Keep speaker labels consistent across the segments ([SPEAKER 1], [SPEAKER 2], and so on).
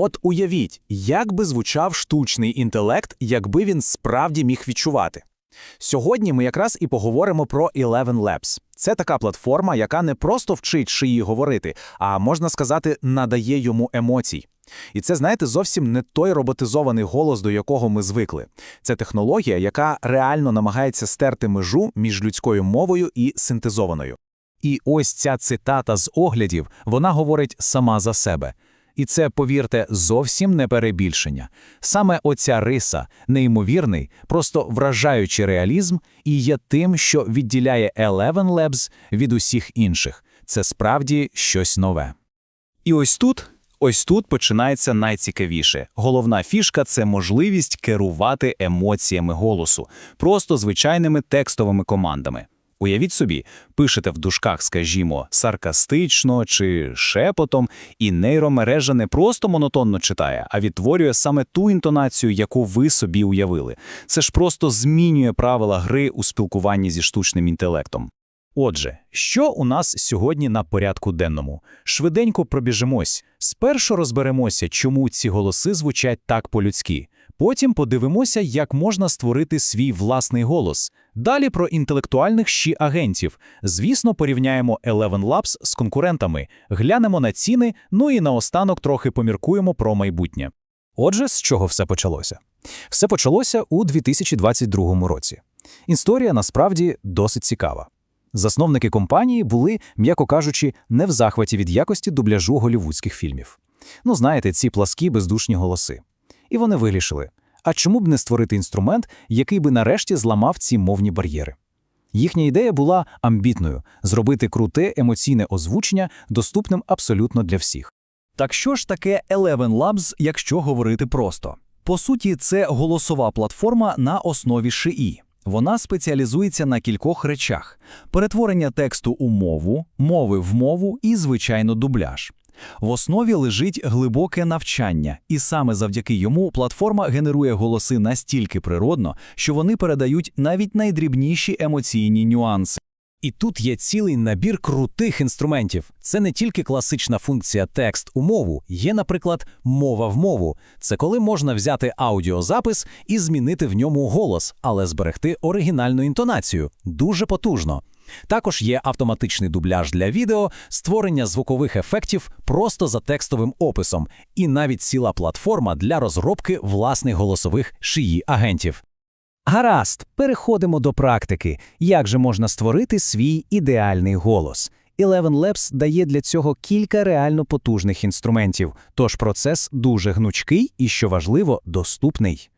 [SPEAKER 1] От уявіть, як би звучав штучний інтелект, якби він справді міг відчувати. Сьогодні ми якраз і поговоримо про Eleven Labs. Це така платформа, яка не просто вчить шиї говорити, а можна сказати, надає йому емоцій. І це, знаєте, зовсім не той роботизований голос, до якого ми звикли. Це технологія, яка реально намагається стерти межу між людською мовою і синтезованою. І ось ця цитата з оглядів, вона говорить сама за себе. І це, повірте, зовсім не перебільшення. Саме оця риса, неймовірний, просто вражаючий реалізм, і є тим, що відділяє Eleven Labs від усіх інших. Це справді щось нове. І ось тут, ось тут починається найцікавіше. Головна фішка це можливість керувати емоціями голосу, просто звичайними текстовими командами. Уявіть собі, пишете в дужках, скажімо, саркастично чи шепотом, і нейромережа не просто монотонно читає, а відтворює саме ту інтонацію, яку ви собі уявили. Це ж просто змінює правила гри у спілкуванні зі штучним інтелектом. Отже, що у нас сьогодні на порядку денному? Швиденько пробіжимось. Спершу розберемося, чому ці голоси звучать так по-людськи. Потім подивимося, як можна створити свій власний голос. Далі про інтелектуальних щі агентів. Звісно, порівняємо Eleven Labs з конкурентами, глянемо на ціни, ну і наостанок трохи поміркуємо про майбутнє. Отже, з чого все почалося? Все почалося у 2022 році. Історія насправді досить цікава. Засновники компанії були, м'яко кажучи, не в захваті від якості дубляжу голівудських фільмів. Ну, знаєте, ці пласкі бездушні голоси. І вони вирішили, а чому б не створити інструмент, який би нарешті зламав ці мовні бар'єри? Їхня ідея була амбітною зробити круте емоційне озвучення доступним абсолютно для всіх.
[SPEAKER 2] Так що ж таке Eleven Labs, якщо говорити просто? По суті, це голосова платформа на основі ШИІ. Вона спеціалізується на кількох речах: перетворення тексту у мову, мови в мову і, звичайно, дубляж. В основі лежить глибоке навчання, і саме завдяки йому платформа генерує голоси настільки природно, що вони передають навіть найдрібніші емоційні нюанси.
[SPEAKER 1] І тут є цілий набір крутих інструментів. Це не тільки класична функція текст у мову, є, наприклад, мова в мову. Це коли можна взяти аудіозапис і змінити в ньому голос, але зберегти оригінальну інтонацію. Дуже потужно. Також є автоматичний дубляж для відео, створення звукових ефектів просто за текстовим описом, і навіть ціла платформа для розробки власних голосових шиї агентів. Гаразд, переходимо до практики. Як же можна створити свій ідеальний голос? Eleven Labs дає для цього кілька реально потужних інструментів, тож процес дуже гнучкий і, що важливо, доступний.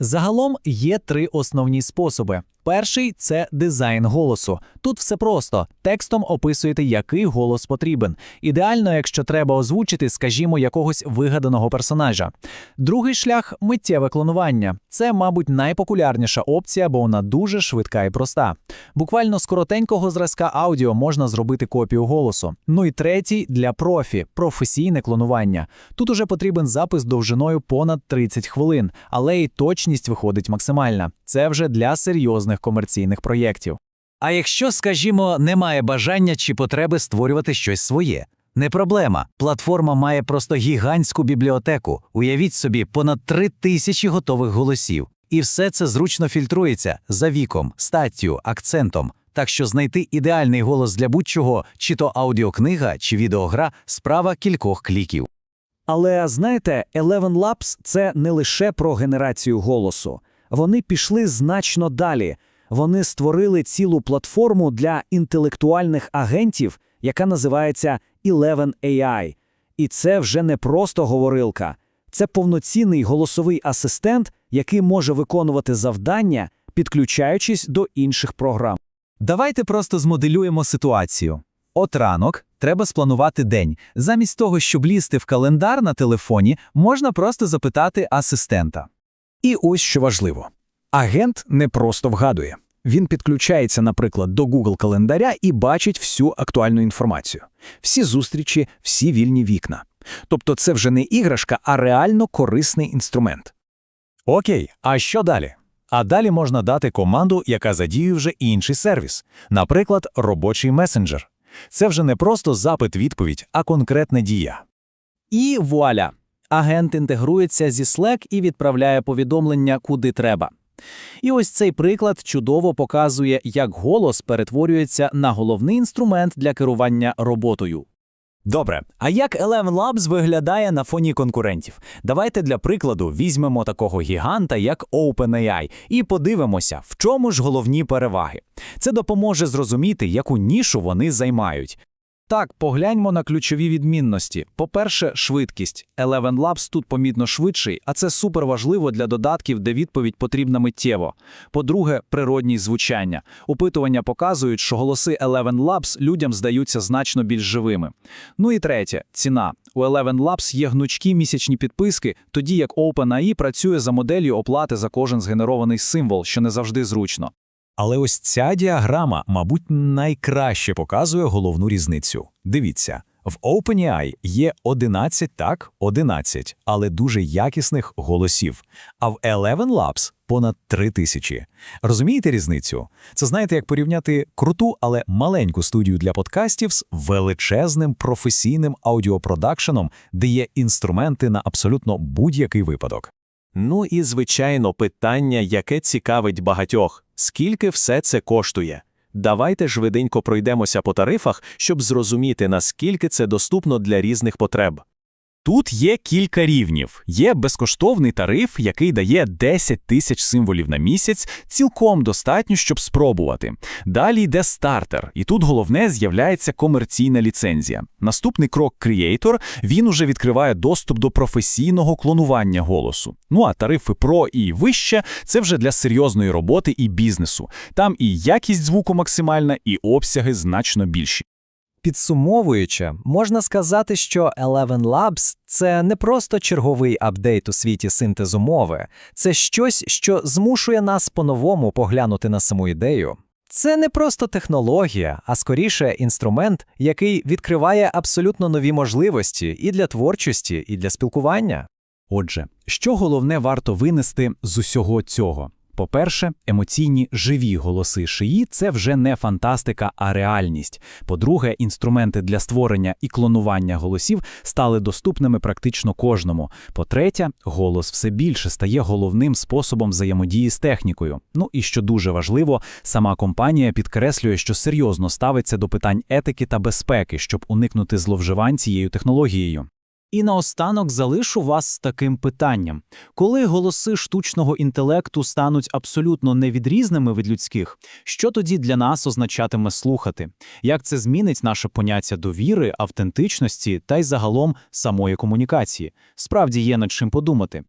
[SPEAKER 1] Загалом є три основні способи. Перший це дизайн голосу. Тут все просто. Текстом описуєте, який голос потрібен. Ідеально, якщо треба озвучити, скажімо, якогось вигаданого персонажа. Другий шлях миттєве клонування. Це, мабуть, найпопулярніша опція, бо вона дуже швидка і проста. Буквально з коротенького зразка аудіо можна зробити копію голосу. Ну і третій для профі професійне клонування. Тут уже потрібен запис довжиною понад 30 хвилин, але і точність виходить максимальна. Це вже для серйозних комерційних проєктів. А якщо, скажімо, немає бажання чи потреби створювати щось своє, не проблема. Платформа має просто гігантську бібліотеку. Уявіть собі, понад три тисячі готових голосів. І все це зручно фільтрується за віком, статтю, акцентом. Так що знайти ідеальний голос для будь-чого, чи то аудіокнига, чи відеогра справа кількох кліків.
[SPEAKER 3] Але знаєте, Eleven Labs – це не лише про генерацію голосу. Вони пішли значно далі. Вони створили цілу платформу для інтелектуальних агентів, яка називається Eleven AI. І це вже не просто говорилка, це повноцінний голосовий асистент, який може виконувати завдання, підключаючись до інших програм.
[SPEAKER 1] Давайте просто змоделюємо ситуацію. От ранок треба спланувати день. Замість того, щоб лізти в календар на телефоні, можна просто запитати асистента. І ось що важливо: агент не просто вгадує. Він підключається, наприклад, до Google календаря і бачить всю актуальну інформацію, всі зустрічі, всі вільні вікна. Тобто це вже не іграшка, а реально корисний інструмент. Окей, а що далі? А далі можна дати команду, яка задіює вже інший сервіс, наприклад, робочий месенджер. Це вже не просто запит-відповідь, а конкретна дія. І вуаля!
[SPEAKER 4] Агент інтегрується зі Slack і відправляє повідомлення куди треба. І ось цей приклад чудово показує, як голос перетворюється на головний інструмент для керування роботою.
[SPEAKER 1] Добре, а як Eleven Labs виглядає на фоні конкурентів? Давайте для прикладу візьмемо такого гіганта, як OpenAI, і подивимося, в чому ж головні переваги. Це допоможе зрозуміти, яку нішу вони займають.
[SPEAKER 2] Так, погляньмо на ключові відмінності. По-перше, швидкість. Eleven Labs тут помітно швидший, а це супер важливо для додатків, де відповідь потрібна миттєво. По-друге, природність звучання. Опитування показують, що голоси Eleven Labs людям здаються значно більш живими. Ну і третє ціна. У Eleven Labs є гнучкі місячні підписки, тоді як OpenAI працює за моделлю оплати за кожен згенерований символ, що не завжди зручно.
[SPEAKER 1] Але ось ця діаграма, мабуть, найкраще показує головну різницю. Дивіться, в OpenAI є 11, так, 11, але дуже якісних голосів, а в Eleven Labs понад 3 тисячі. Розумієте різницю? Це знаєте, як порівняти круту, але маленьку студію для подкастів з величезним професійним аудіопродакшеном, де є інструменти на абсолютно будь-який випадок.
[SPEAKER 5] Ну і, звичайно, питання, яке цікавить багатьох – скільки все це коштує? Давайте швиденько пройдемося по тарифах, щоб зрозуміти, наскільки це доступно для різних потреб.
[SPEAKER 1] Тут є кілька рівнів. Є безкоштовний тариф, який дає 10 тисяч символів на місяць, цілком достатньо, щоб спробувати. Далі йде стартер, і тут головне з'являється комерційна ліцензія. Наступний крок Creator, він уже відкриває доступ до професійного клонування голосу. Ну а тарифи Pro і вище це вже для серйозної роботи і бізнесу. Там і якість звуку максимальна, і обсяги значно більші.
[SPEAKER 3] Підсумовуючи, можна сказати, що Eleven Labs – це не просто черговий апдейт у світі синтезу мови, це щось, що змушує нас по-новому поглянути на саму ідею. Це не просто технологія, а скоріше інструмент, який відкриває абсолютно нові можливості і для творчості, і для спілкування.
[SPEAKER 1] Отже, що головне варто винести з усього цього? По-перше, емоційні живі голоси шиї – це вже не фантастика, а реальність. По-друге, інструменти для створення і клонування голосів стали доступними практично кожному. По-третє, голос все більше стає головним способом взаємодії з технікою. Ну і що дуже важливо, сама компанія підкреслює, що серйозно ставиться до питань етики та безпеки, щоб уникнути зловживань цією технологією.
[SPEAKER 4] І наостанок залишу вас з таким питанням: коли голоси штучного інтелекту стануть абсолютно невідрізними від людських, що тоді для нас означатиме слухати? Як це змінить наше поняття довіри, автентичності та й загалом самої комунікації? Справді є над чим подумати.